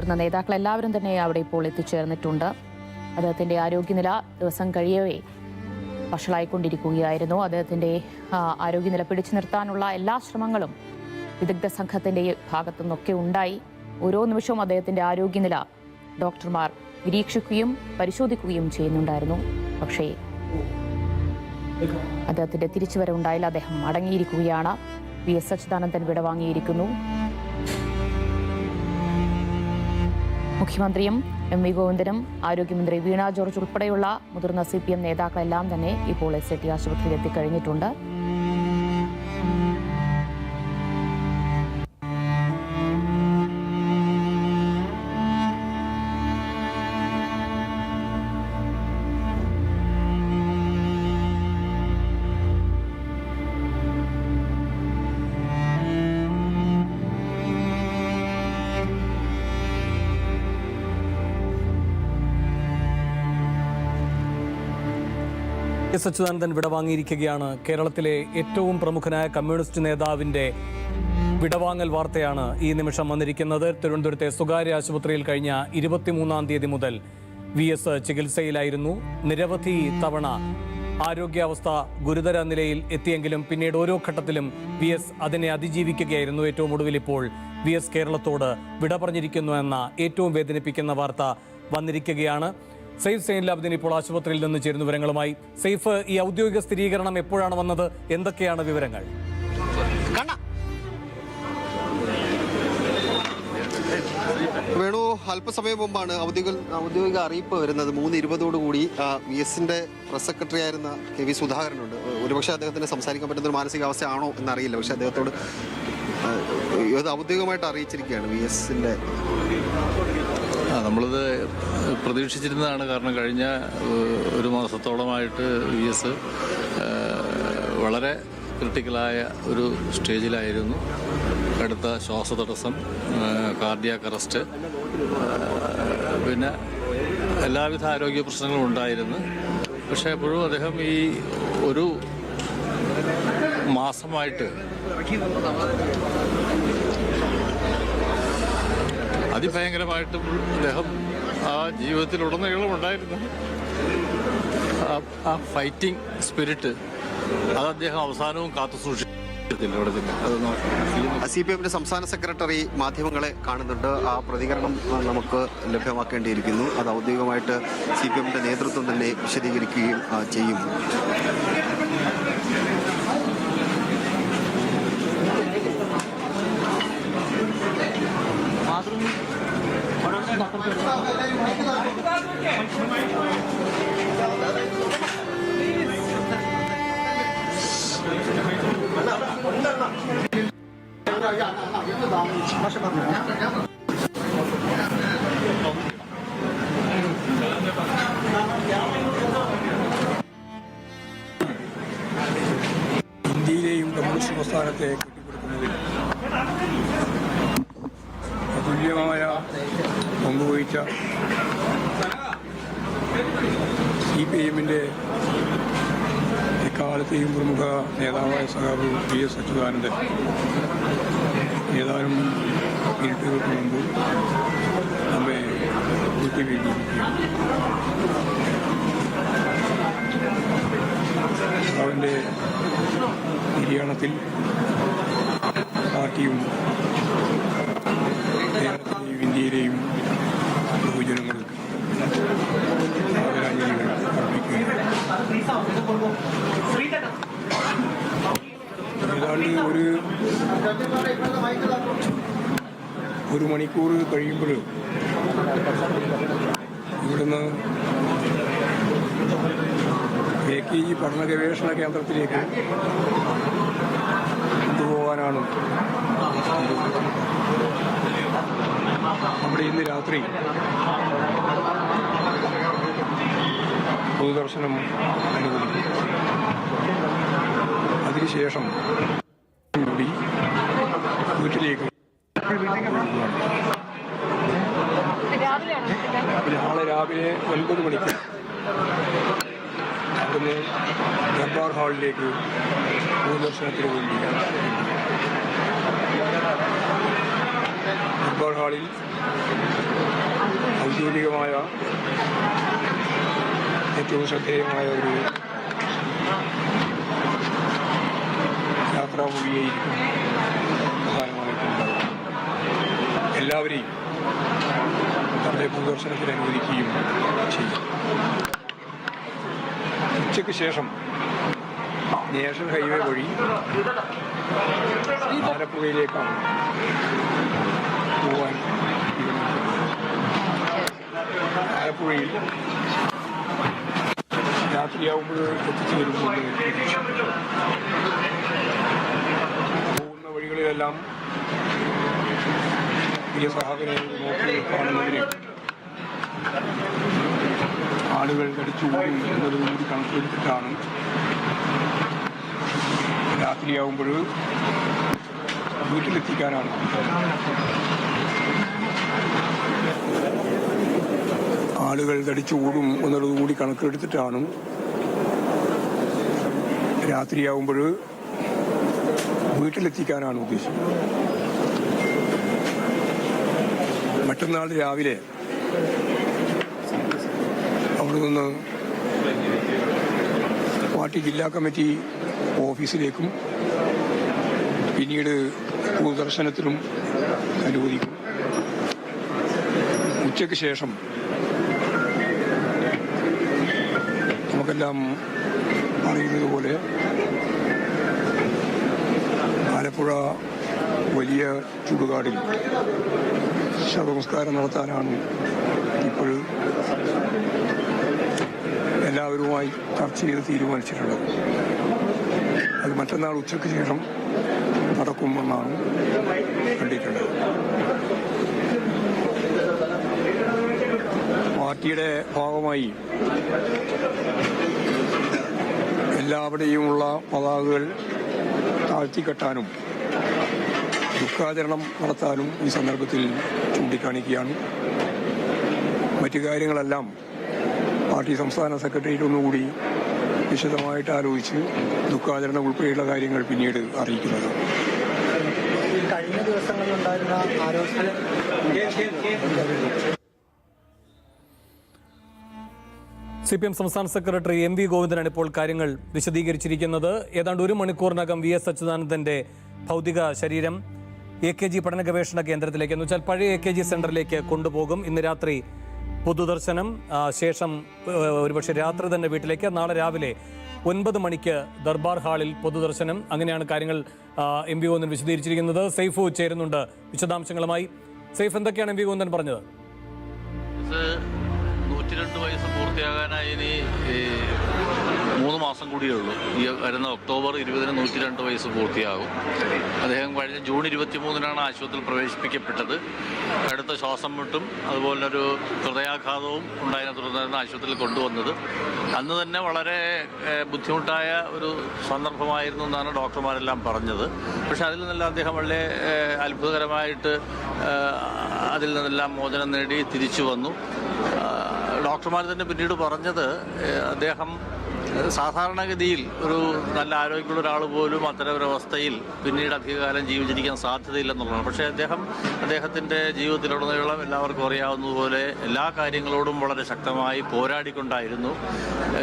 മുതിർന്ന നേതാക്കൾ എല്ലാവരും തന്നെ അവിടെ ഇപ്പോൾ എത്തിച്ചേർന്നിട്ടുണ്ട്. അദ്ദേഹത്തിന്റെ ആരോഗ്യനില ദിവസം കഴിയവേ വഷളായിക്കൊണ്ടിരിക്കുകയായിരുന്നു. അദ്ദേഹത്തിന്റെ ആരോഗ്യനില പിടിച്ചു നിർത്താനുള്ള എല്ലാ ശ്രമങ്ങളും വിദഗ്ധ സംഘത്തിന്റെ ഭാഗത്തു നിന്നൊക്കെ ഉണ്ടായി. ഓരോ നിമിഷവും അദ്ദേഹത്തിന്റെ ആരോഗ്യനില ഡോക്ടർമാർ നിരീക്ഷിക്കുകയും പരിശോധിക്കുകയും ചെയ്യുന്നുണ്ടായിരുന്നു. പക്ഷേ അദ്ദേഹത്തിന്റെ തിരിച്ചുവരവുണ്ടായില്ല അദ്ദേഹം അടങ്ങിയിരിക്കുകയാണ് വി എസ് അച്യുതാനന്ദൻ വിടവാങ്ങിയിരിക്കുന്നു. മുഖ്യമന്ത്രിയും എം വി ഗോവിന്ദനും ആരോഗ്യമന്ത്രി വീണ ജോർജ് ഉൾപ്പെടെയുള്ള മുതിർന്ന സി പി എം നേതാക്കളെല്ലാം തന്നെ ഇപ്പോൾ എസ് ഐ ടി ആശുപത്രിയിൽ എത്തിക്കഴിഞ്ഞിട്ടുണ്ട് എസ് അച്യുതാനന്ദൻ വിടവാങ്ങിയിരിക്കുകയാണ്. കേരളത്തിലെ ഏറ്റവും പ്രമുഖനായ കമ്മ്യൂണിസ്റ്റ് നേതാവിന്റെ വിടവാങ്ങൽ വാർത്തയാണ് ഈ നിമിഷം വന്നിരിക്കുന്നത്. തിരുവനന്തപുരത്തെ സ്വകാര്യ ആശുപത്രിയിൽ കഴിഞ്ഞ ഇരുപത്തിമൂന്നാം തീയതി മുതൽ വി എസ് ചികിത്സയിലായിരുന്നു. നിരവധി തവണ ആരോഗ്യാവസ്ഥ ഗുരുതര നിലയിൽ എത്തിയെങ്കിലും പിന്നീട് ഓരോ ഘട്ടത്തിലും വി എസ് അതിനെ അതിജീവിക്കുകയായിരുന്നു. ഏറ്റവും ഒടുവിൽ ഇപ്പോൾ വി എസ് കേരളത്തോട് വിട പറഞ്ഞിരിക്കുന്നു എന്ന ഏറ്റവും വേദനിപ്പിക്കുന്ന വാർത്ത വന്നിരിക്കുകയാണ്. സെയ്ഫ് സെയിൻ ലാബ്ദിൻ ഇപ്പോൾ ആശുപത്രിയിൽ നിന്ന് ചേരുന്ന വിവരങ്ങളുമായി. സെയ്ഫ് ഈ ഔദ്യോഗിക സ്ഥിരീകരണം എപ്പോഴാണ് വന്നത്? എന്തൊക്കെയാണ് വിവരങ്ങൾ? വേണു അല്പസമയം മുമ്പാണ് ഔദ്യോഗിക ഔദ്യോഗിക അറിയിപ്പ് വരുന്നത്. മൂന്ന് ഇരുപതോടുകൂടി വി എസിന്റെ പ്രസ് സെക്രട്ടറി ആയിരുന്ന കെ വി സുധാകരനുണ്ട്. ഒരുപക്ഷെ അദ്ദേഹത്തിന് സംസാരിക്കാൻ പറ്റുന്ന ഒരു മാനസികാവസ്ഥയാണോ എന്നറിയില്ല. പക്ഷെ അദ്ദേഹത്തോട് ഇത് ഔദ്യോഗികമായിട്ട് അറിയിച്ചിരിക്കുകയാണ് വി എസിന്റെ നമ്മളിത് പ്രതീക്ഷിച്ചിരുന്നതാണ്. കാരണം കഴിഞ്ഞ ഒരു മാസത്തോളമായിട്ട് വി എസ് വളരെ ക്രിട്ടിക്കലായ ഒരു സ്റ്റേജിലായിരുന്നു. കടുത്ത ശ്വാസതടസ്സം കാർഡിയാക് അറസ്റ്റ് പിന്നെ എല്ലാവിധ ആരോഗ്യ പ്രശ്നങ്ങളും ഉണ്ടായിരുന്നു. പക്ഷേ എപ്പോഴും അദ്ദേഹം ഈ ഒരു മാസമായിട്ട് അതിഭയങ്കരമായിട്ട് അദ്ദേഹം ആ ജീവിതത്തിലുടനീളം ഉണ്ടായിരുന്നു. ആ- ഫൈറ്റിംഗ് സ്പിരിറ്റ് അത് അദ്ദേഹം അവസാനവും കാത്തു സൂക്ഷിച്ചു സി പി എമ്മിന്റെ സംസ്ഥാന സെക്രട്ടറി മാധ്യമങ്ങളെ കാണുന്നുണ്ട്. ആ പ്രതികരണം നമുക്ക് ലഭ്യമാക്കേണ്ടിയിരിക്കുന്നു. അത് ഔദ്യോഗികമായിട്ട് സി പി എമ്മിന്റെ നേതൃത്വം തന്നെ വിശദീകരിക്കുകയും ചെയ്യും. ഇന്ത്യയിലെയും കമ്മ്യൂണിസ്റ്റ് പ്രസ്ഥാനത്തെ കെട്ടിപ്പടുക്കുന്നതിൽ അതുല്യമായ പങ്കുവഹിച്ച സി പി എമ്മിന്റെ എക്കാലത്തെയും പ്രമുഖ നേതാവായ സഹാബ് പി എസ് അച്യുതാനന്ദൻ ഏതാനും മിനിറ്റുകൾക്ക് മുമ്പ് നമ്മെ വിട്ടുവീഴ്ചയിരിക്കുകയാണ് അവന്റെ നിര്യാണത്തിൽ പാർട്ടിയും കേരളത്തിലെയും ഇന്ത്യയിലെയും ഏതാണ്ട് ഒരു ഒരു മണിക്കൂർ കഴിയുമ്പോൾ ഇവിടുന്ന് എ കെ ജി പഠന ഗവേഷണ കേന്ദ്രത്തിലേക്ക് കൊണ്ടുപോകാനാണ്. അവിടെ ഇന്ന് രാത്രി പൊതുദർശനം അനുവദിക്കും അതിനുശേഷം കൂടി വീട്ടിലേക്ക്. നാളെ രാവിലെ ഒൻപത് മണിക്ക് അവിടുന്ന് ദർബാർ ഹാളിലേക്ക് പൊതുദർശനത്തിന് വേണ്ടി ദർബാർ ഹാളിൽ ഔദ്യോഗികമായ ഏറ്റവും ശ്രദ്ധേയമായ ഒരു യാത്രാമൊഴിയായിരിക്കും പ്രധാനമായിട്ടുണ്ടാവുക എല്ലാവരെയും തന്റെ പൊതുദർശനത്തിന് അനുവദിക്കുകയും ചെയ്യും ഉച്ചയ്ക്ക് ശേഷം നാഷണൽ ഹൈവേ വഴി ആലപ്പുഴയിലേക്കാണ് പോവാൻ ആലപ്പുഴയിൽ രാത്രിയാവുമ്പോൾ എത്തിച്ചേരുമെന്ന് പ്രതീക്ഷിക്കുന്നു പോകുന്ന വഴികളിലെല്ലാം പ്രിയ സഹാബിനെ നോക്കി കാണുന്നതിനെ ആളുകൾ കടിച്ചു ഓടും എന്നതും കൂടി കണക്കിലെടുത്തിട്ടാണ് രാത്രിയാവുമ്പോൾ വീട്ടിലെത്തിക്കാനാണ്. ആളുകൾ തടിച്ചു ഓടും എന്നുള്ളത് കൂടി കണക്കെടുത്തിട്ടാണ് രാത്രിയാവുമ്പോൾ വീട്ടിലെത്തിക്കാനാണ് ഉദ്ദേശിക്കുന്നത്. മറ്റന്നാൾ രാവിലെ അവിടെ നിന്ന് പാർട്ടി ജില്ലാ കമ്മിറ്റി ഓഫീസിലേക്കും പിന്നീട് പൊതുദർശനത്തിനും അനുവദിക്കും. ഉച്ചയ്ക്ക് ശേഷം നമുക്കെല്ലാം അറിയുന്നത് പോലെ ആലപ്പുഴ വലിയ ചുടുകാടിൽ ശവസംസ്കാരം നടത്താനാണ് ഇപ്പോൾ എല്ലാവരുമായി ചർച്ച ചെയ്ത് തീരുമാനിച്ചിട്ടുള്ളത്. അത് മറ്റന്നാൾ ഉച്ചയ്ക്ക് ശേഷം നടക്കുമെന്നാണ് പാർട്ടിയുടെ ഭാഗമായി എല്ലാവരുടെയുമുള്ള പതാകകൾ താഴ്ത്തിക്കെട്ടാനും ദുഃഖാചരണം നടത്താനും ഈ സന്ദർഭത്തിൽ ചൂണ്ടിക്കാണിക്കുകയാണ്. മറ്റു കാര്യങ്ങളെല്ലാം പാർട്ടി സംസ്ഥാന സെക്രട്ടേറിയറ്റ് ഒന്നുകൂടി വിശദമായിട്ട് ആലോചിച്ച് ദുഃഖാചരണം ഉൾപ്പെടെയുള്ള കാര്യങ്ങൾ പിന്നീട് അറിയിക്കുന്നത്. കഴിഞ്ഞ ദിവസങ്ങളിലുണ്ടായിരുന്ന ആരോഗ്യ സി പി എം സംസ്ഥാന സെക്രട്ടറി എം വി ഗോവിന്ദനാണ് ഇപ്പോൾ കാര്യങ്ങൾ വിശദീകരിച്ചിരിക്കുന്നത്. ഏതാണ്ട് ഒരു മണിക്കൂറിനകം വി എസ് അച്യുതാനന്ദന്റെ ഭൗതിക ശരീരം എ കെ ജി പഠന ഗവേഷണ കേന്ദ്രത്തിലേക്ക് എന്ന് വെച്ചാൽ പഴയ എ കെ ജി സെന്ററിലേക്ക് കൊണ്ടുപോകും. ഇന്ന് രാത്രി പൊതുദർശനം ശേഷം ഒരുപക്ഷെ രാത്രി തന്നെ വീട്ടിലേക്ക് നാളെ രാവിലെ ഒൻപത് മണിക്ക് ദർബാർ ഹാളിൽ പൊതുദർശനം. അങ്ങനെയാണ് കാര്യങ്ങൾ എം വി ഗോവിന്ദൻ വിശദീകരിച്ചിരിക്കുന്നത്. സെയ്ഫ് ചേരുന്നുണ്ട് വിശദാംശങ്ങളുമായി. സെയ്ഫ് എന്തൊക്കെയാണ് എം വി ഗോവിന്ദൻ പറഞ്ഞത്? നൂറ്റിരണ്ട് വയസ്സ് പൂർത്തിയാകാനായി ഇനി മൂന്ന് മാസം കൂടിയേ ഉള്ളൂ. ഈ വരുന്ന ഒക്ടോബർ ഇരുപതിന് നൂറ്റി രണ്ട് വയസ്സ് പൂർത്തിയാകും. അദ്ദേഹം കഴിഞ്ഞ ജൂൺ ഇരുപത്തി മൂന്നിനാണ് ആശുപത്രിയിൽ പ്രവേശിപ്പിക്കപ്പെട്ടത്. അടുത്ത ശ്വാസം മുട്ടും അതുപോലെ ഒരു ഹൃദയാഘാതവും ഉണ്ടായതിനെ തുടർന്നായിരുന്നു ആശുപത്രിയിൽ കൊണ്ടുവന്നത്. അന്ന് തന്നെ വളരെ ബുദ്ധിമുട്ടായ ഒരു സന്ദർഭമായിരുന്നു എന്നാണ് ഡോക്ടർമാരെല്ലാം പറഞ്ഞത്. പക്ഷെ അതിൽ നിന്നെല്ലാം അദ്ദേഹം വളരെ അത്ഭുതകരമായിട്ട് അതിൽ നിന്നെല്ലാം മോചനം നേടി തിരിച്ചു വന്നു. ഡോക്ടർമാർ തന്നെ പിന്നീട് പറഞ്ഞത് അദ്ദേഹം സാധാരണഗതിയിൽ ഒരു നല്ല ആരോഗ്യമുള്ള ഒരാൾ പോലും അത്തരം ഒരു അവസ്ഥയിൽ പിന്നീട് അധികകാലം ജീവിച്ചിരിക്കാൻ സാധ്യതയില്ലെന്നുള്ളതാണ്. പക്ഷേ അദ്ദേഹം അദ്ദേഹത്തിന്റെ ജീവിതത്തിലുടനീളം എല്ലാവർക്കും അറിയാവുന്നതുപോലെ എല്ലാ കാര്യങ്ങളോടും വളരെ ശക്തമായി പോരാടിക്കൊണ്ടായിരുന്നു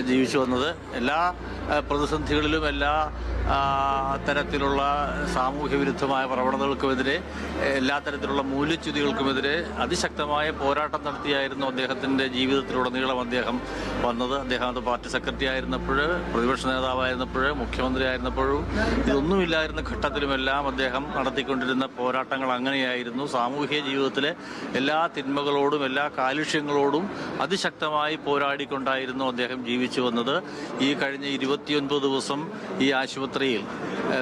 ജീവിച്ചു വന്നത്. എല്ലാ പ്രതിസന്ധികളിലും എല്ലാ തരത്തിലുള്ള സാമൂഹ്യ വിരുദ്ധമായ പ്രവണതകൾക്കുമെതിരെ എല്ലാ തരത്തിലുള്ള മൂല്യച്യുതികൾക്കുമെതിരെ അതിശക്തമായ പോരാട്ടം നടത്തിയായിരുന്നു അദ്ദേഹത്തിന്റെ ജീവിതത്തിലുടനീളം അദ്ദേഹം വന്നത്. അദ്ദേഹം അത് പാർട്ടി സെക്രട്ടറി ആയിരുന്നപ്പോൾ പ്രതിപക്ഷ നേതാവായിരുന്നപ്പോൾ മുഖ്യമന്ത്രി ആയിരുന്നപ്പോഴും ഇതൊന്നുമില്ലായിരുന്ന ഘട്ടത്തിലുമെല്ലാം അദ്ദേഹം നടത്തിക്കൊണ്ടിരുന്ന പോരാട്ടങ്ങൾ അങ്ങനെയായിരുന്നു. സാമൂഹ്യ ജീവിതത്തിലെ എല്ലാ തിന്മകളോടും എല്ലാ കാലുഷ്യങ്ങളോടും അതിശക്തമായി പോരാടിക്കൊണ്ടായിരുന്നു അദ്ദേഹം ജീവിച്ചു വന്നത്. ഈ കഴിഞ്ഞ ഇരുപത്തിയൊൻപത് ദിവസം ഈ ആശുപത്രിയിൽ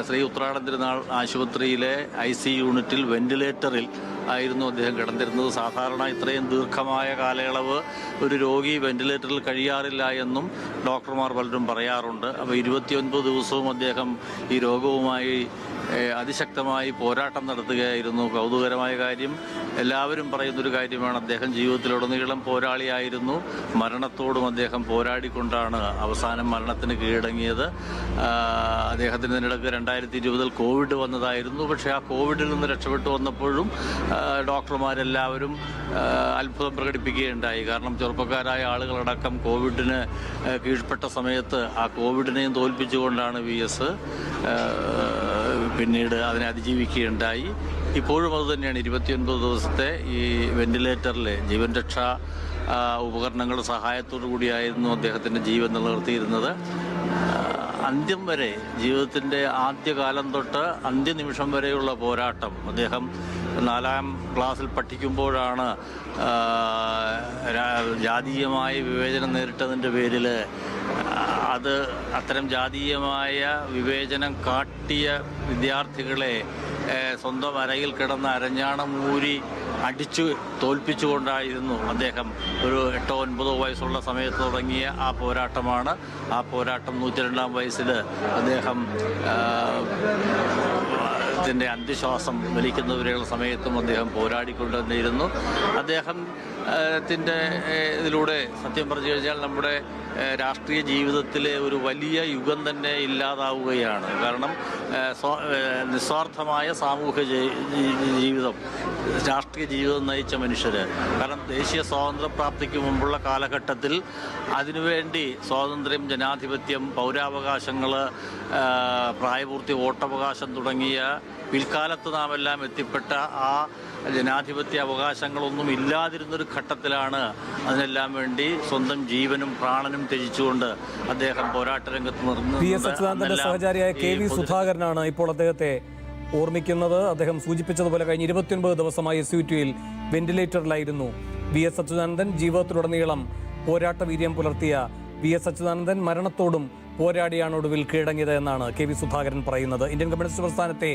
ശ്രീ ഉത്രാടം തിരുനാൾ ആശുപത്രിയിലെ ഐ സി യൂണിറ്റിൽ വെന്റിലേറ്ററിൽ ആയിരുന്നു അദ്ദേഹം കിടന്നിരുന്നത്. സാധാരണ ഇത്രയും ദീർഘമായ കാലയളവ് ഒരു രോഗി വെന്റിലേറ്ററിൽ കഴിയാറില്ല എന്നും ഡോക്ടർമാർ പലരും പറയാറുണ്ട്. അപ്പോൾ ഇരുപത്തിയൊൻപത് ദിവസവും അദ്ദേഹം ഈ രോഗവുമായി അതിശക്തമായി പോരാട്ടം നടത്തുകയായിരുന്നു. കൗതുകരമായ കാര്യം. എല്ലാവരും പറയുന്നൊരു കാര്യമാണ് അദ്ദേഹം ജീവിതത്തിലുടനീളം പോരാളിയായിരുന്നു. മരണത്തോടും അദ്ദേഹം പോരാടിക്കൊണ്ടാണ് അവസാനം മരണത്തിന് കീഴടങ്ങിയത്. അദ്ദേഹത്തിന് ഇതിനിടയ്ക്ക് രണ്ടായിരത്തി ഇരുപതിൽ കോവിഡ് വന്നതായിരുന്നു. പക്ഷേ ആ കോവിഡിൽ നിന്ന് രക്ഷപ്പെട്ടു വന്നപ്പോഴും ഡോക്ടർമാരെല്ലാവരും അത്ഭുതം പ്രകടിപ്പിക്കുകയുണ്ടായി. കാരണം ചെറുപ്പക്കാരായ ആളുകളടക്കം കോവിഡിന് കീഴ്പ്പെട്ട സമയത്ത് ആ കോവിഡിനെയും തോൽപ്പിച്ചുകൊണ്ടാണ് വി എസ് പിന്നീട് അതിനെ അതിജീവിക്കുകയുണ്ടായി. ഇപ്പോഴും അത് തന്നെയാണ്. ഇരുപത്തിയൊൻപത് ദിവസത്തെ ഈ വെന്റിലേറ്ററിൽ ജീവൻ രക്ഷാ ഉപകരണങ്ങളുടെ സഹായത്തോടു കൂടിയായിരുന്നു അദ്ദേഹത്തിന്റെ ജീവൻ നിലനിർത്തിയിരുന്നത്. അന്ത്യം വരെ ജീവിതത്തിന്റെ ആദ്യകാലം തൊട്ട് അന്ത്യനിമിഷം വരെയുള്ള പോരാട്ടം അദ്ദേഹം നാലാം ക്ലാസ്സിൽ പഠിക്കുമ്പോഴാണ് ജാതീയമായ വിവേചനം നേരിട്ടതിന്റെ പേരിൽ അത് അത്തരം ജാതീയമായ വിവേചനം കാട്ടിയ വിദ്യാർത്ഥികളെ സ്വന്തം അരയിൽ കിടന്ന അരഞ്ഞാണം ഊരി അടിച്ചു തോൽപ്പിച്ചുകൊണ്ടായിരുന്നു അദ്ദേഹം ഒരു എട്ടോ ഒൻപതോ വയസ്സുള്ള സമയത്ത് തുടങ്ങിയ ആ പോരാട്ടമാണ്. ആ പോരാട്ടം നൂറ്റി രണ്ടാം വയസ്സിൽ അദ്ദേഹം ത്തിന്റെ അന്ത്യശ്വാസം വലിക്കുന്നവരെയുള്ള സമയത്തും അദ്ദേഹം പോരാടിക്കൊണ്ടിരുന്നു. അദ്ദേഹം ത്തിന്റെ ഇതിലൂടെ സത്യം പറഞ്ഞു കഴിഞ്ഞാൽ നമ്മുടെ രാഷ്ട്രീയ ജീവിതത്തിലെ ഒരു വലിയ യുഗം തന്നെ ഇല്ലാതാവുകയാണ്. കാരണം നിസ്വാർത്ഥമായ സാമൂഹ്യ ജീവിതം രാഷ്ട്രീയ ജീവിതം നയിച്ച മനുഷ്യർ കാരണം ദേശീയ സ്വാതന്ത്ര്യപ്രാപ്തിക്ക് മുമ്പുള്ള കാലഘട്ടത്തിൽ അതിനുവേണ്ടി സ്വാതന്ത്ര്യം ജനാധിപത്യം പൗരാവകാശങ്ങൾ പ്രായപൂർത്തി വോട്ടവകാശം തുടങ്ങിയ പിൽക്കാലത്ത് നാം എല്ലാം എത്തിപ്പെട്ട ആ ജനാധിപത്യ അവകാശങ്ങളൊന്നും ഇല്ലാതിരുന്നൊരു ഘട്ടത്തിലാണ് അതിനെല്ലാം വേണ്ടി സ്വന്തം ജീവനും പ്രാണനും ത്യജിച്ചുകൊണ്ട് അദ്ദേഹം പോരാട്ട രംഗത്ത് അന്നെല്ലാം സഹചാരിയായ കെ വി സുധാകരനാണ് ഇപ്പോൾ അദ്ദേഹത്തെ ഓർമ്മിക്കുന്നത്. അദ്ദേഹം സൂചിപ്പിച്ചതുപോലെ കഴിഞ്ഞ ഇരുപത്തിയൊൻപത് ദിവസമായി എസ് യു ടിയിൽ വെന്റിലേറ്ററിലായിരുന്നു. വി എസ് അച്യുതാനന്ദൻ ജീവിതത്തിലുടനീളം പോരാട്ട വീര്യം പുലർത്തിയ വി എസ് അച്യുതാനന്ദൻ മരണത്തോടും പോരാടിയാണ് ഒടുവിൽ കീഴടങ്ങിയത് എന്നാണ് കെ വി സുധാകരൻ പറയുന്നത്. ഇന്ത്യൻ കമ്മ്യൂണിസ്റ്റ് പ്രസ്ഥാനത്തെ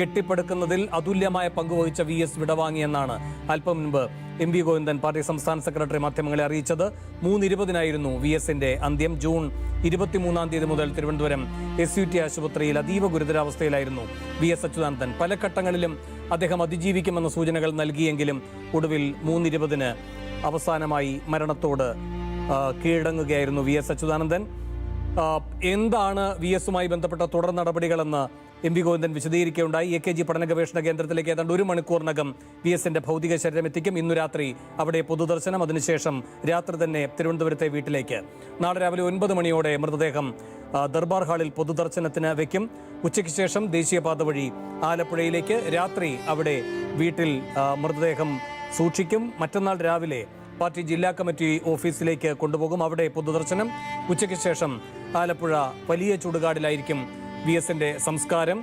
കെട്ടിപ്പടുക്കുന്നതിൽ അതുല്യമായ പങ്കുവഹിച്ച വി എസ് വിടവാങ്ങിയെന്നാണ് അല്പം മുൻപ് എം വി ഗോവിന്ദൻ പാർട്ടി സംസ്ഥാന സെക്രട്ടറി മാധ്യമങ്ങളെ അറിയിച്ചത്. മൂന്നിരുപതിനായിരുന്നു വി എസിന്റെ അന്ത്യം. ജൂൺ ഇരുപത്തിമൂന്നാം തീയതി മുതൽ തിരുവനന്തപുരം എസ് യു ടി ആശുപത്രിയിൽ അതീവ ഗുരുതരാവസ്ഥയിലായിരുന്നു വി എസ് അച്യുതാനന്ദൻ. പല ഘട്ടങ്ങളിലും അദ്ദേഹം അതിജീവിക്കുമെന്ന സൂചനകൾ നൽകിയെങ്കിലും ഒടുവിൽ മൂന്നിരുപതിന് അവസാനമായി മരണത്തോട് കീഴടങ്ങുകയായിരുന്നു വി എസ് അച്യുതാനന്ദൻ. എന്താണ് വി എസുമായി ബന്ധപ്പെട്ട തുടർ നടപടികളെന്ന് എം വി ഗോവിന്ദൻ വിശദീകരിക്കുകയുണ്ടായി. എ കെ ജി പഠന ഗവേഷണ കേന്ദ്രത്തിലേക്ക് ഏതാണ്ട് ഒരു മണിക്കൂറിനകം വി എസിന്റെ ഭൗതിക ശരീരം എത്തിക്കും. ഇന്നു രാത്രി അവിടെ പൊതുദർശനം. അതിനുശേഷം രാത്രി തന്നെ തിരുവനന്തപുരത്തെ വീട്ടിലേക്ക്. നാളെ രാവിലെ ഒൻപത് മണിയോടെ മൃതദേഹം ദർബാർ ഹാളിൽ പൊതുദർശനത്തിന് വയ്ക്കും ഉച്ചയ്ക്ക് ശേഷം ദേശീയപാത വഴി ആലപ്പുഴയിലേക്ക് രാത്രി അവിടെ വീട്ടിൽ മൃതദേഹം സൂക്ഷിക്കും. മറ്റന്നാൾ രാവിലെ പാർട്ടി ജില്ലാ കമ്മിറ്റി ഓഫീസിലേക്ക് കൊണ്ടുപോകും. അവിടെ പൊതുദർശനം. ഉച്ചയ്ക്ക് ശേഷം ആലപ്പുഴ വലിയ ചുടുകാടിലായിരിക്കും വി എസിന്റെ സംസ്കാരം.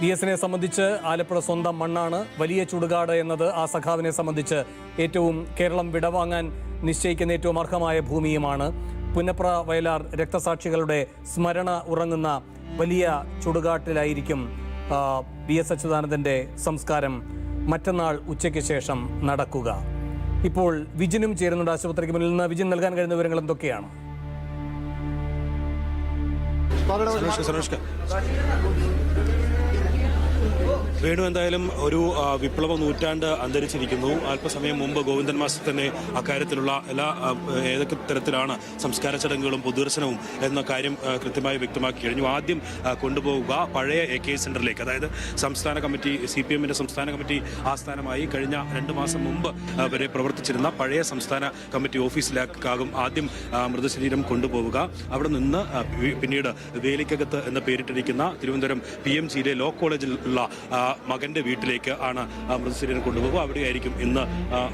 വി എസിനെ സംബന്ധിച്ച് ആലപ്പുഴ സ്വന്തം മണ്ണാണ്. വലിയ ചുടുകാട് എന്നത് ആ സഖാവിനെ സംബന്ധിച്ച് ഏറ്റവും കേരളം വിടവാങ്ങാൻ നിശ്ചയിക്കുന്ന ഏറ്റവും അർഹമായ ഭൂമിയുമാണ്. പുന്നപ്ര വയലാർ രക്തസാക്ഷികളുടെ സ്മരണ ഉറങ്ങുന്ന വലിയ ചുടുകാട്ടിലായിരിക്കും വി എസ് അച്യുതാനന്ദന്റെ സംസ്കാരം. മറ്റന്നാൾ ഉച്ചയ്ക്ക് ശേഷം നടക്കുക. ഇപ്പോൾ വിജിനും ചേരുന്നുണ്ട് ആശുപത്രിക്ക് മുന്നിൽ നിന്ന്. വിജിൻ നൽകാൻ കഴിയുന്ന വിവരങ്ങൾ എന്തൊക്കെയാണ്? सनोज का വേണു എന്തായാലും ഒരു വിപ്ലവ നൂറ്റാണ്ട് അന്തരിച്ചിരിക്കുന്നു. അല്പസമയം മുമ്പ് ഗോവിന്ദൻ മാസ്റ്റർ തന്നെ അക്കാര്യത്തിലുള്ള എല്ലാ ഏതൊക്കെ തരത്തിലാണ് സംസ്കാര ചടങ്ങുകളും പൊതുദർശനവും എന്ന കാര്യം കൃത്യമായി വ്യക്തമാക്കി കഴിഞ്ഞു. ആദ്യം കൊണ്ടുപോവുക പഴയ എ കെ സെന്ററിലേക്ക്. അതായത് സംസ്ഥാന കമ്മിറ്റി സി പി എമ്മിന്റെ സംസ്ഥാന കമ്മിറ്റി ആസ്ഥാനമായി കഴിഞ്ഞ രണ്ട് മാസം മുമ്പ് വരെ പ്രവർത്തിച്ചിരുന്ന പഴയ സംസ്ഥാന കമ്മിറ്റി ഓഫീസിലേക്കാകും ആദ്യം മൃതശരീരം കൊണ്ടുപോവുക. അവിടെ നിന്ന് പിന്നീട് വേലിക്കകത്ത് എന്ന് പേരിട്ടിരിക്കുന്ന തിരുവനന്തപുരം പി എം ജിയിലെ ലോ കോളേജിൽ ഉള്ള മകന്റെ വീട്ടിലേക്ക് ആണ് മൃതശരീരം കൊണ്ടുപോകുക. അവിടെയായിരിക്കും ഇന്ന്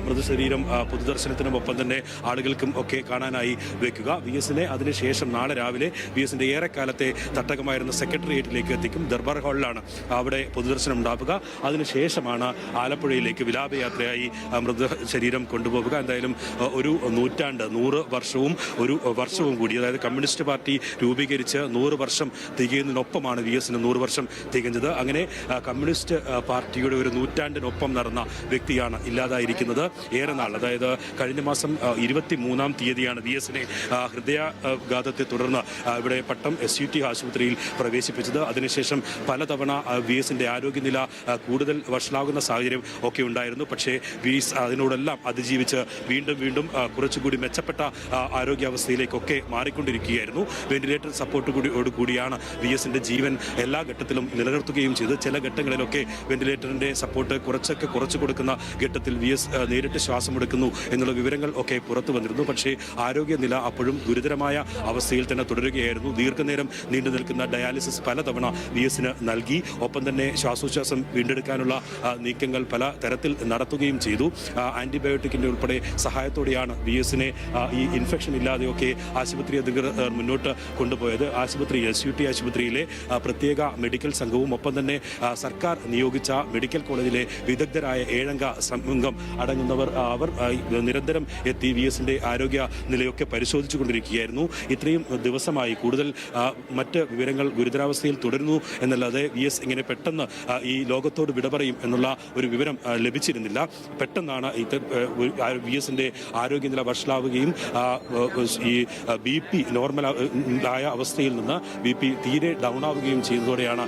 മൃതശരീരം ആ, പൊതുദർശനത്തിനും ഒപ്പം തന്നെ ആളുകൾക്കും ഒക്കെ കാണാനായി വെക്കുക. വി എസിനെ അതിനുശേഷം നാളെ രാവിലെ വി എസിന്റെ ഏറെക്കാലത്തെ തട്ടകമായിരുന്ന സെക്രട്ടേറിയറ്റിലേക്ക് എത്തിക്കും. ദർബാർ ഹാളിലാണ് അവിടെ പൊതുദർശനം ഉണ്ടാവുക. അതിനുശേഷമാണ് ആലപ്പുഴയിലേക്ക് വിലാപയാത്രയായി മൃതശരീരം കൊണ്ടുപോകുക എന്തായാലും ഒരു നൂറ്റാണ്ട് നൂറ് വർഷവും ഒരു വർഷവും കൂടി അതായത് കമ്മ്യൂണിസ്റ്റ് പാർട്ടി രൂപീകരിച്ച് നൂറ് വർഷം തികയുന്നതിനൊപ്പമാണ് വി എസിന് നൂറ് വർഷം തികഞ്ഞത്. അങ്ങനെ കമ്മ്യൂണിസ്റ്റ് പാർട്ടിയുടെ ഒരു നൂറ്റാണ്ടിനൊപ്പം നടന്ന വ്യക്തിയാണ് ഇല്ലാതായിരിക്കുന്നത്. ഏറെ നാൾ അതായത് കഴിഞ്ഞ മാസം ഇരുപത്തി മൂന്നാം തീയതിയാണ് വി എസിനെ ഹൃദയാഘാതത്തെ തുടർന്ന് ഇവിടെ പട്ടം എസ് യു ടി ആശുപത്രിയിൽ പ്രവേശിപ്പിച്ചത്. അതിനുശേഷം പലതവണ വി എസിന്റെ ആരോഗ്യനില കൂടുതൽ വഷളാകുന്ന സാഹചര്യം ഒക്കെ ഉണ്ടായിരുന്നു. പക്ഷേ വി എസ് അതിനോടെല്ലാം അതിജീവിച്ച് വീണ്ടും വീണ്ടും കുറച്ചുകൂടി മെച്ചപ്പെട്ട ആരോഗ്യാവസ്ഥയിലേക്കൊക്കെ മാറിക്കൊണ്ടിരിക്കുകയായിരുന്നു. വെന്റിലേറ്റർ സപ്പോർട്ട് കൂടി കൂടിയാണ് വി എസിന്റെ ജീവൻ എല്ലാ ഘട്ടത്തിലും നിലനിർത്തുകയും ചെയ്ത് ചില ഘട്ടങ്ങളിലൊക്കെ വെന്റിലേറ്ററിന്റെ സപ്പോർട്ട് കുറച്ചൊക്കെ കുറച്ചു കൊടുക്കുന്ന ഘട്ടത്തിൽ വി എസ് നേരിട്ട് ശ്വാസമെടുക്കുന്നു എന്നുള്ള വിവരങ്ങൾ ഒക്കെ പുറത്തു വന്നിരുന്നു. പക്ഷേ ആരോഗ്യനില അപ്പോഴും ഗുരുതരമായ അവസ്ഥയിൽ തന്നെ തുടരുകയായിരുന്നു. ദീർഘനേരം നീണ്ടു നിൽക്കുന്ന ഡയാലിസിസ് പലതവണ വി എസിന് നൽകി. ഒപ്പം തന്നെ ശ്വാസോച്ഛ്വാസം വീണ്ടെടുക്കാനുള്ള നീക്കങ്ങൾ പല തരത്തിൽ നടത്തുകയും ചെയ്തു. ആന്റിബയോട്ടിക്കിന്റെ ഉൾപ്പെടെ സഹായത്തോടെയാണ് വി എസിനെ ഈ ഇൻഫെക്ഷൻ ഇല്ലാതെയൊക്കെ ആശുപത്രി അധികൃതർ മുന്നോട്ട് കൊണ്ടുപോയത്. ആശുപത്രി എസ് യു ടി ആശുപത്രിയിലെ പ്രത്യേക മെഡിക്കൽ സംഘവും ഒപ്പം തന്നെ സർക്കാർ നിയോഗിച്ച മെഡിക്കൽ കോളേജിലെ വിദഗ്ധരായ ഏഴംഗ സംഘം അടങ്ങുന്നവർ അവർ നിരന്തരം എത്തി വി എസിന്റെ ആരോഗ്യ നിലയൊക്കെ പരിശോധിച്ചു കൊണ്ടിരിക്കുകയായിരുന്നു ഇത്രയും ദിവസമായി കൂടുതൽ മറ്റ് വിവരങ്ങൾ ഗുരുതരാവസ്ഥയിൽ തുടരുന്നു എന്നല്ലാതെ വി എസ് ഇങ്ങനെ പെട്ടെന്ന് ഈ ലോകത്തോട് വിട പറയും എന്നുള്ള ഒരു വിവരം ലഭിച്ചിരുന്നില്ല. പെട്ടെന്നാണ് ഇത് വി എസിന്റെ ആരോഗ്യനില വഷളാവുകയും ഈ ബി പി നോർമൽ ആയ അവസ്ഥയിൽ നിന്ന് ബി പി തീരെ ഡൗൺ ആവുകയും ചെയ്യുന്നതോടെയാണ്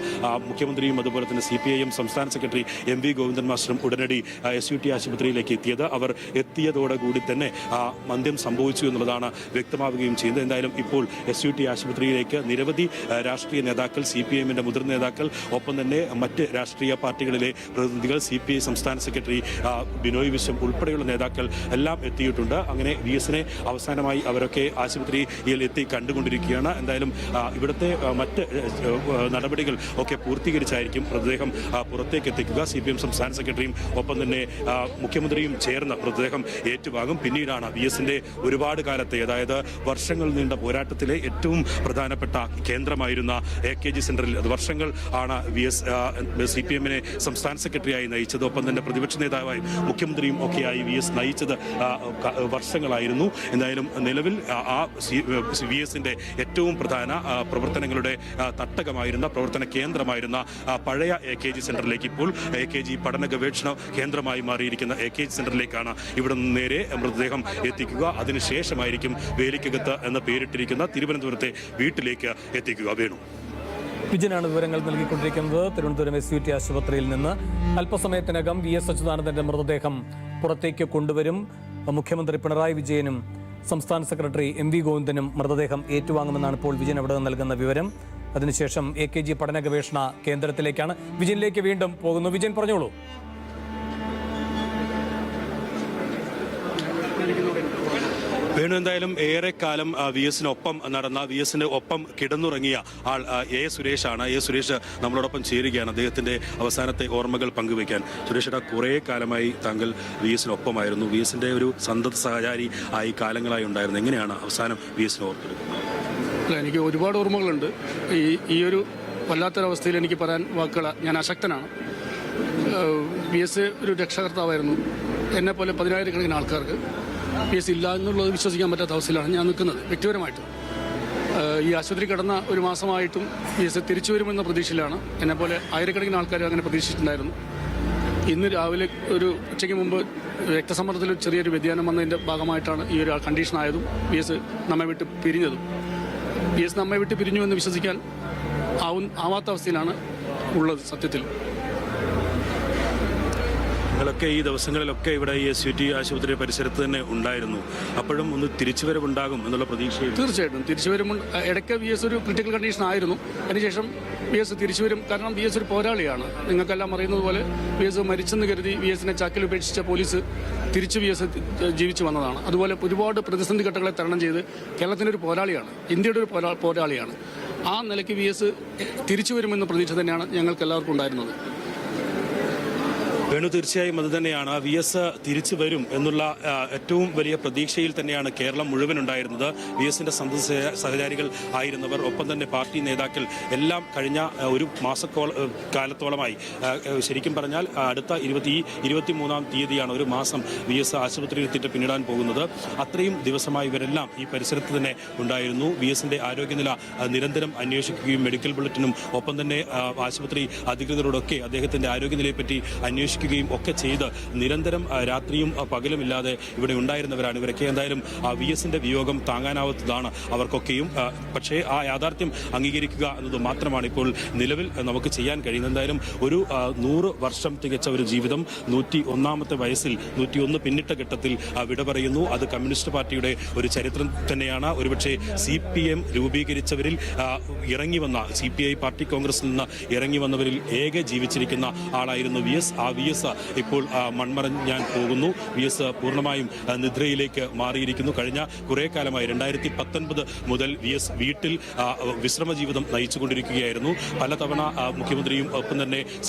മുഖ്യമന്ത്രിയും അതുപോലെ തന്നെ സി പി ഐ എം സംസ്ഥാന സെക്രട്ടറി എം വി ഗോവിന്ദൻ മാസ്റ്ററും ഉടനടി എസ് യു ടി ആശുപത്രിയിലേക്ക് എത്തിയത്. അവർ എത്തിയതോടുകൂടി തന്നെ ആ, മന്ദ്യം സംഭവിച്ചു എന്നുള്ളതാണ് വ്യക്തമാവുകയും ചെയ്യുന്നത് എന്തായാലും ഇപ്പോൾ എസ് യു ടി ആശുപത്രിയിലേക്ക് നിരവധി രാഷ്ട്രീയ നേതാക്കൾ സി പി എമ്മിന്റെ മുതിർന്ന നേതാക്കൾ ഒപ്പം തന്നെ മറ്റ് രാഷ്ട്രീയ പാർട്ടികളിലെ പ്രതിനിധികൾ സി പി ഐ സംസ്ഥാന സെക്രട്ടറി ബിനോയ് വിശ്വം ഉൾപ്പെടെയുള്ള നേതാക്കൾ എല്ലാം എത്തിയിട്ടുണ്ട്. അങ്ങനെ വി എസിനെ അവസാനമായി അവരൊക്കെ ആശുപത്രിയിൽ എത്തി കണ്ടുകൊണ്ടിരിക്കുകയാണ്. എന്തായാലും ഇവിടുത്തെ മറ്റ് നടപടികൾ ഒക്കെ പൂർത്തീകരിച്ചായിരിക്കും മൃതദേഹം പുറത്തേക്ക് എത്തിക്കുക. സി പി എം സംസ്ഥാന സെക്രട്ടറിയും ഒപ്പം തന്നെ മുഖ്യമന്ത്രിയും ചേർന്ന് മൃതദേഹം ഏറ്റുവാങ്ങും. പിന്നീടാണ് വി എസിന്റെ ഒരുപാട് കാലത്തെ അതായത് വർഷങ്ങൾ നീണ്ട പോരാട്ടത്തിലെ ഏറ്റവും പ്രധാനപ്പെട്ട കേന്ദ്രമായിരുന്ന എ കെ ജി സെന്ററിൽ. അത് വർഷങ്ങൾ ആണ് വി എസ് സി പി എമ്മിനെ സംസ്ഥാന സെക്രട്ടറിയായി നയിച്ചത്. ഒപ്പം തന്നെ പ്രതിപക്ഷ നേതാവായും മുഖ്യമന്ത്രിയും ഒക്കെയായി വി എസ് നയിച്ചത് വർഷങ്ങളായിരുന്നു. എന്തായാലും നിലവിൽ ആ- വി എസിന്റെ ഏറ്റവും പ്രധാന പ്രവർത്തനങ്ങളുടെ തട്ടകമായിരുന്ന പ്രവർത്തന കേന്ദ്രമായിരുന്ന ആ, പഴയ എ കെ ജി സെന്ററിലേക്ക് ഇപ്പോൾ എ കെ ജി പഠന ഗവേഷണ കേന്ദ്രമായി മാറിയിരിക്കുന്ന എ കെ ജി സെന്ററിലേക്കാണ് ഇവിടെ നിന്ന് നേരെ മൃതദേഹം എത്തിക്കുക. അതിനുശേഷമായിരിക്കും വേലിക്കകത്ത് എന്ന പേരിട്ടിരിക്കുന്ന തിരുവനന്തപുരത്തെ വീട്ടിലേക്ക് എത്തിക്കുക. വേണു. വിജയനാണ് വിവരങ്ങൾ നൽകിക്കൊണ്ടിരിക്കുന്നത്. തിരുവനന്തപുരം എസ് യു ടി ആശുപത്രിയിൽ നിന്ന് അല്പസമയത്തിനകം വി എസ് അച്യുതാനന്ദന്റെ മൃതദേഹം പുറത്തേക്ക് കൊണ്ടുവരും. മുഖ്യമന്ത്രി പിണറായി വിജയനും സംസ്ഥാന സെക്രട്ടറി എം വി ഗോവിന്ദനും മൃതദേഹം ഏറ്റുവാങ്ങുമെന്നാണ് ഇപ്പോൾ വിജയൻ അവിടെ നൽകുന്ന വിവരം. അതിനുശേഷം എ കെ ജി പഠന ഗവേഷണ കേന്ദ്രത്തിലേക്കാണ് വിജയനിലേക്ക് വീണ്ടും പോകുന്നു. വിജയൻ പറഞ്ഞോളൂ. വേണു എന്തായാലും ഏറെക്കാലം വി എസിനൊപ്പം നടന്ന വി എസിന്റെ ഒപ്പം കിടന്നുറങ്ങിയ ആൾ എ സുരേഷ് ആണ്. എ സുരേഷ് നമ്മളോടൊപ്പം ചേരുകയാണ് അദ്ദേഹത്തിന്റെ അവസാനത്തെ ഓർമ്മകൾ പങ്കുവയ്ക്കാൻ. സുരേഷയുടെ കുറേ കാലമായി താങ്കൾ വി എസിനൊപ്പമായിരുന്നു വി എസിന്റെ ഒരു സന്തത സഹചാരി ആയി കാലങ്ങളായി ഉണ്ടായിരുന്നു. എങ്ങനെയാണ് അവസാനം വി എസിനെ ഓർത്തെടുക്കുന്നത്? എനിക്ക് ഒരുപാട് ഓർമ്മകളുണ്ട്. ഈ ഈ ഒരു വല്ലാത്തൊരവസ്ഥയിൽ എനിക്ക് പറയാൻ വാക്കുകൾ ഞാൻ അശക്തനാണ്. പി എസ് ഒരു രക്ഷകർത്താവായിരുന്നു. എന്നെപ്പോലെ പതിനായിരക്കണക്കിന് ആൾക്കാർക്ക് പി എസ് ഇല്ല എന്നുള്ളത് വിശ്വസിക്കാൻ പറ്റാത്ത അവസ്ഥയിലാണ് ഞാൻ നിൽക്കുന്നത് വ്യക്തിപരമായിട്ട്. ഈ ആശുപത്രി കടന്ന ഒരു മാസമായിട്ടും പി എസ് തിരിച്ചു വരുമെന്ന പ്രതീക്ഷയിലാണ്. എന്നെപ്പോലെ ആയിരക്കണക്കിന് ആൾക്കാർ അങ്ങനെ പ്രതീക്ഷിച്ചിട്ടുണ്ടായിരുന്നു. ഇന്ന് രാവിലെ ഒരു ഉച്ചയ്ക്ക് മുമ്പ് രക്തസമ്മർദ്ദത്തിൽ ചെറിയൊരു വ്യതിയാനം വന്നതിന്റെ ഭാഗമായിട്ടാണ് ഈ ഒരു കണ്ടീഷൻ ആയതും പി എസ് നമ്മെ വിട്ട് പിരിഞ്ഞതും. പി എസ് നമ്മെ വിട്ട് പിരിഞ്ഞു എന്ന് വിശ്വസിക്കാൻ ആവാത്ത അവസ്ഥയിലാണ് ഉള്ളത് സത്യത്തിൽ. നിങ്ങളൊക്കെ ഈ ദിവസങ്ങളിലൊക്കെ ഇവിടെ ഈ എസ് യു ടി ആശുപത്രി പരിസരത്ത് തന്നെ ഉണ്ടായിരുന്നു. അപ്പോഴും ഒന്ന് തിരിച്ചുവരവുണ്ടാകും എന്നുള്ള പ്രതീക്ഷയിൽ. തീർച്ചയായിട്ടും. തിരിച്ചു വരുമ്പോൾ ഇടയ്ക്ക് വി എസ് ഒരു ക്രിട്ടിക്കൽ കണ്ടീഷൻ ആയിരുന്നു. അതിനുശേഷം വി എസ് തിരിച്ചു വരും കാരണം വി എസ് ഒരു പോരാളിയാണ്. നിങ്ങൾക്കെല്ലാം അറിയുന്നത് പോലെ വി എസ് മരിച്ചെന്ന് കരുതി വി എസിനെ ചാക്കിൽ ഉപേക്ഷിച്ച പോലീസ് തിരിച്ച് വി എസ് ജീവിച്ചു വന്നതാണ്. അതുപോലെ ഒരുപാട് പ്രതിസന്ധി ഘട്ടങ്ങളെ തരണം ചെയ്ത് കേരളത്തിന്റെ ഒരു പോരാളിയാണ്. ഇന്ത്യയുടെ ഒരു പോരാ പോരാളിയാണ്. ആ നിലയ്ക്ക് വി എസ് തിരിച്ചു വരുമെന്ന പ്രതീക്ഷ തന്നെയാണ് ഞങ്ങൾക്ക് എല്ലാവർക്കും ഉണ്ടായിരുന്നത്. വേണു തീർച്ചയായും അത് തന്നെയാണ്. വി എസ് തിരിച്ചു വരും എന്നുള്ള ഏറ്റവും വലിയ പ്രതീക്ഷയിൽ തന്നെയാണ് കേരളം മുഴുവൻ ഉണ്ടായിരുന്നത്. വി എസിന്റെ സന്തത സഹചാരികൾ ആയിരുന്നവർ ഒപ്പം തന്നെ പാർട്ടി നേതാക്കൾ എല്ലാം കഴിഞ്ഞ ഒരു മാസക്കോ കാലത്തോളമായി. ശരിക്കും പറഞ്ഞാൽ അടുത്ത ഇരുപത്തി ഇരുപത്തി മൂന്നാം തീയതിയാണ് ഒരു മാസം വി എസ് ആശുപത്രിയിൽ എത്തിയിട്ട് പിന്നിടാൻ പോകുന്നത്. അത്രയും ദിവസമായി ഇവരെല്ലാം ഈ പരിസരത്ത് തന്നെ ഉണ്ടായിരുന്നു. വി എസിന്റെ ആരോഗ്യനില നിരന്തരം അന്വേഷിക്കുകയും മെഡിക്കൽ ബുള്ളറ്റിനും ഒപ്പം തന്നെ ആശുപത്രി അധികൃതരോടൊക്കെ അദ്ദേഹത്തിന്റെ ആരോഗ്യനിലയെപ്പറ്റി അന്വേഷിക്കുകയും ഒക്കെ ചെയ്ത് നിരന്തരം രാത്രിയും പകലും പകലുമില്ലാതെ ഇവിടെ ഉണ്ടായിരുന്നവരാണ്. ഇവരൊക്കെ എന്തായാലും വി എസിന്റെ വിയോഗം താങ്ങാനാവാത്തതാണ് അവർക്കൊക്കെയും. പക്ഷേ ആ യാഥാർത്ഥ്യം അംഗീകരിക്കുക എന്നത് മാത്രമാണ് ഇപ്പോൾ നിലവിൽ നമുക്ക് ചെയ്യാൻ കഴിയുന്നത്. എന്തായാലും ഒരു നൂറ് വർഷം തികച്ച ഒരു ജീവിതം നൂറ്റി ഒന്നാമത്തെ വയസ്സിൽ നൂറ്റി ഒന്ന് പിന്നിട്ട ഘട്ടത്തിൽ വിട പറയുന്നു. അത് കമ്മ്യൂണിസ്റ്റ് പാർട്ടിയുടെ ഒരു ചരിത്രം തന്നെയാണ്. ഒരുപക്ഷെ സി പി എം രൂപീകരിച്ചവരിൽ ഇറങ്ങി വന്ന സി പി ഐ പാർട്ടി കോൺഗ്രസിൽ നിന്ന് ഇറങ്ങി വന്നവരിൽ ഏക ജീവിച്ചിരിക്കുന്ന ആളായിരുന്നു വി എസ് ആ വി എസ് ഇപ്പോൾ മൺമറഞ്ഞാൻ പോകുന്നു. വി എസ് പൂർണമായും നിദ്രയിലേക്ക് മാറിയിരിക്കുന്നു. കഴിഞ്ഞ കുറേ കാലമായി രണ്ടായിരത്തി പത്തൊൻപത് മുതൽ വി എസ് വീട്ടിൽ വിശ്രമ ജീവിതം നയിച്ചുകൊണ്ടിരിക്കുകയായിരുന്നു. പലതവണ മുഖ്യമന്ത്രിയും ഒപ്പം തന്നെ സി